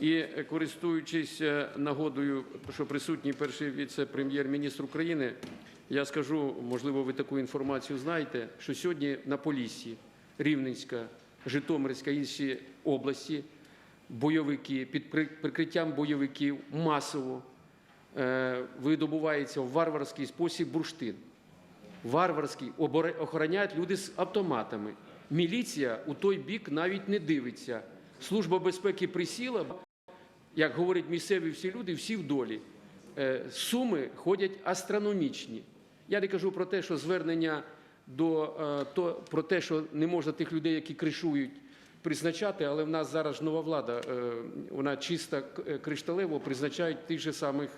І е, користуючись е, нагодою, що присутній перший віце-прем'єр-міністр України, я скажу, можливо, ви таку інформацію знаєте, що сьогодні на Поліссі, Рівненська, Житомирська, інші області бойовики під прикриттям бойовиків масово е, видобувається в варварський спосіб бурштин. Варварський охороняють люди з автоматами. Міліція у той бік навіть не дивиться. Служба безпеки присіла, як говорять місцеві всі люди, всі в долі. Е, Суми ходять астрономічні. Я не кажу про те, що звернення до е, то про те, що не можна тих людей, які кришують, призначати, але в нас зараз нова влада, е, вона е, кришталево призначають тих же самих,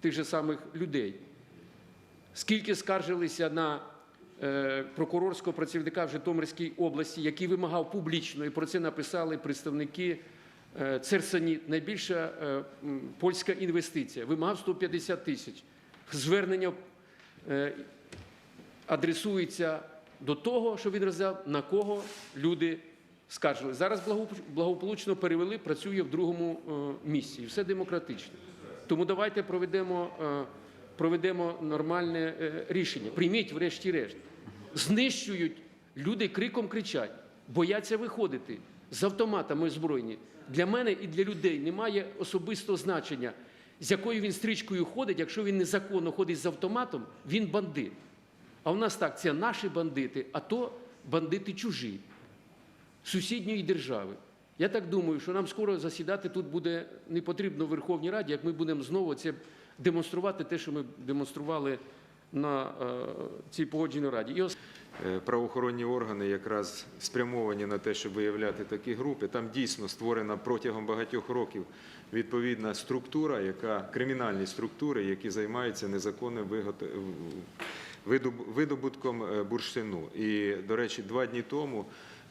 тих же самих людей. Скільки скаржилися на прокурорського працівника в Житомирській області, який вимагав публічно, і про це написали представники Церсаніт, найбільша е, польська інвестиція, вимагав 150 тисяч. Звернення е, адресується до того, що він розглядав, на кого люди скаржили. Зараз благоп- благополучно перевели, працює в другому е, місці. І все демократично. Тому давайте проведемо, е, проведемо нормальне е, рішення. Прийміть, врешті-решт. Знищують, люди криком кричать, бояться виходити з автоматами озброєні. Для мене і для людей немає особистого значення, з якою він стрічкою ходить, якщо він незаконно ходить з автоматом, він бандит. А в нас так, це наші бандити, а то бандити чужі, сусідньої держави. Я так думаю, що нам скоро засідати тут буде не потрібно в Верховній Раді, як ми будемо знову це демонструвати, те, що ми демонстрували на е, цій погодженій раді. Е, правоохоронні органи якраз спрямовані на те, щоб виявляти такі групи. Там дійсно створена протягом багатьох років відповідна структура, яка кримінальні структури, які займаються незаконним видобутком е, бурштину. І, до речі, два дні тому.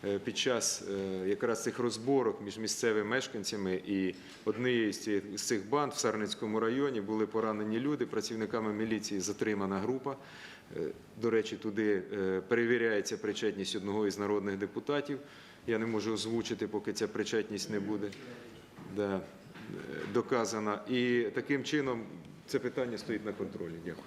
Е, Під час е, якраз цих розборок між місцевими мешканцями і однією з цих- банд в Сарницькому районі були поранені люди. Працівниками міліції затримана група. Е, До речі, туди перевіряється причетність одного із народних депутатів. Я не можу озвучити, поки ця причетність не буде доказана. І таким чином це питання стоїть на контролі. Дякую.